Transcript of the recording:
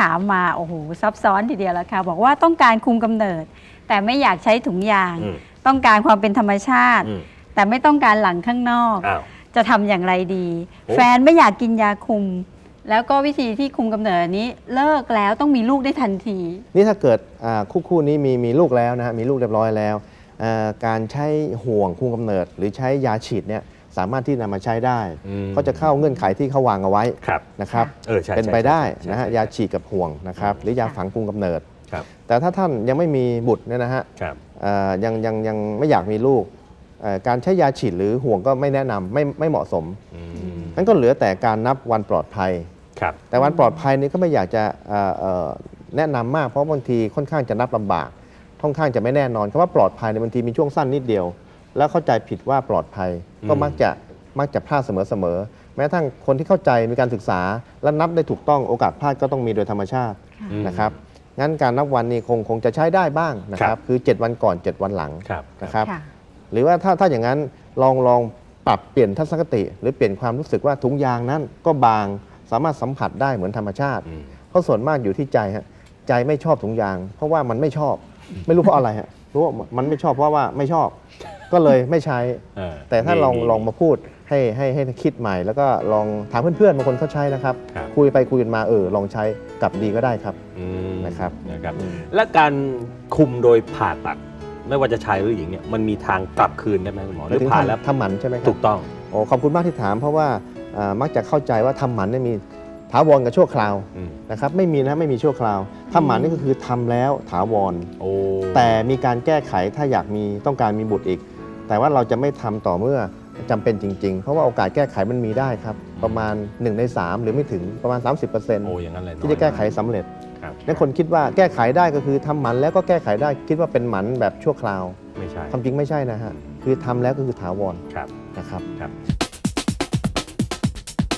ถามมาโอ้โหซับซ้อนทีเดียวแล้วค่ะ บอกว่าต้องการคุมกำเนิด แต่ไม่อยากใช้ถุงยางอืมต้องการความเป็นธรรมชาติอืมแต่ไม่ต้องการหลังข้างนอกอ้าวจะทำอย่างไรดีโอ้แฟนไม่อยากกินยาคุม แล้วก็วิธีที่คุมกำเนิดนี้เลิกแล้วต้องมีลูกได้ทันที นี่ถ้าเกิดอ่าคู่คู่นี้มีมีลูกแล้วนะฮะมีลูกเรียบร้อยแล้วอ่าการใช้ห่วงคุมกำเนิด หรือใช้ยาฉีดเนี่ย สามารถที่นำมาใช้ได้อืมก็จะเข้าเงื่อนไขที่เขาวางเอาไว้ครับนะครับเออใช่เป็นใช่ไปได้ใช่นะฮะใช่ยาฉีดกับห่วงนะครับหรือยาฝังคุมกำเนิดครับแต่ถ้าท่านยังไม่มีบุตรเนี่ยนะฮะครับเอ่อยังยังยังไม่อยากมีลูกเอ่อการใช้ยาฉีดหรือห่วงก็ไม่แนะนำไม่ไม่เหมาะสมอืมนั่นก็เหลือแต่การนับวันปลอดภัยครับแต่วันปลอดภัยนี้ก็ไม่อยากจะเอ่อเอ่อแนะนำมากเพราะบางทีค่อนข้างจะนับลำบากค่อนข้างจะไม่แน่นอนคำว่าปลอดภัยในยบางทีมีช่วงสั้นนิดเดียว แล้วเข้าใจผิดว่าปลอดภัย ก็มักจะมักจะพลาดเสมอๆแม้กระทั่งคนที่เข้าใจมีการศึกษา และนับได้ถูกต้องโอกาสพลาดก็ต้องมีโดยธรรมชาติอืมนะครับงั้นการนับวันนี้คงคงจะใช้ได้บ้างนะคครัรับบคือ 7 วันก่อน 7 วันหลังครับนะครับค่ะหรือว่าถ้าถ้าอย่างนั้นลองลองปรับเปลี่ยนทัศนคติ หรือเปลี่ยนความรู้สึกว่าถุงยางนั้นก็บางสามารถสัมผัสได้เหมือนธรรมชาติอืมเพราะส่วนมากอยู่ที่ใจฮะ ใจไม่ชอบถุงยาง เพราะว่ามันไม่ชอบ ไม่รู้เพราะอะไรฮะรู้ว่ามันไม่ชอบเพราะว่าไม่ชอบ ก็เลยไม่ใช้ เออแต่ถ้าลองดีลองมาพูดให้ให้ให้คิดใหม่ แล้วก็ลองถามเพื่อนๆบางคนเขาใช้นะครับ ครับ คุยไปคุยกันมาเออลองใช้กลับดีก็ได้ครับ อืมนะครับ นะครับอืมและการคุมโดยผ่าตัด ไม่ว่าจะชายหรือหญิงเนี่ยมันมีทางกลับคืนได้ไหมคุณหมอหรือถึงผ่าแล้วทำหมันใช่ไหมครัถูกต้อง โอ้ขอบคุณมากที่ถามเพราะว่าอ่ามักจะเข้าใจว่าทำหมันเนี่ยมี ถาวรกับชั่วคราวอืมนะครับไม่มีนะไม่มีชั่วคราวทำหมันนี่ก็คือทำแล้วถาวรโอ้แต่มีการแก้ไขถ้าอยากมีต้องการมีบุตรอีก แต่ว่าเราจะไม่ทำต่อเมื่อจำเป็นจริง ๆ เพราะว่าโอกาสแก้ไขมันมีได้ครับ ประมาณ 1 ใน 3 หรือไม่ถึงประมาณโอ้30%อย่างนั้นเลยที่จะแก้ไขสำเร็จครับนั่นคนคิดว่าแก้ไขได้ก็คือทำหมันแล้วก็แก้ไขได้คิดว่าเป็นหมันแบบชั่วคราว ไม่ใช่ความจริงไม่ใช่นะฮะคือทำแล้วก็คือถาวรครับนะครับครับ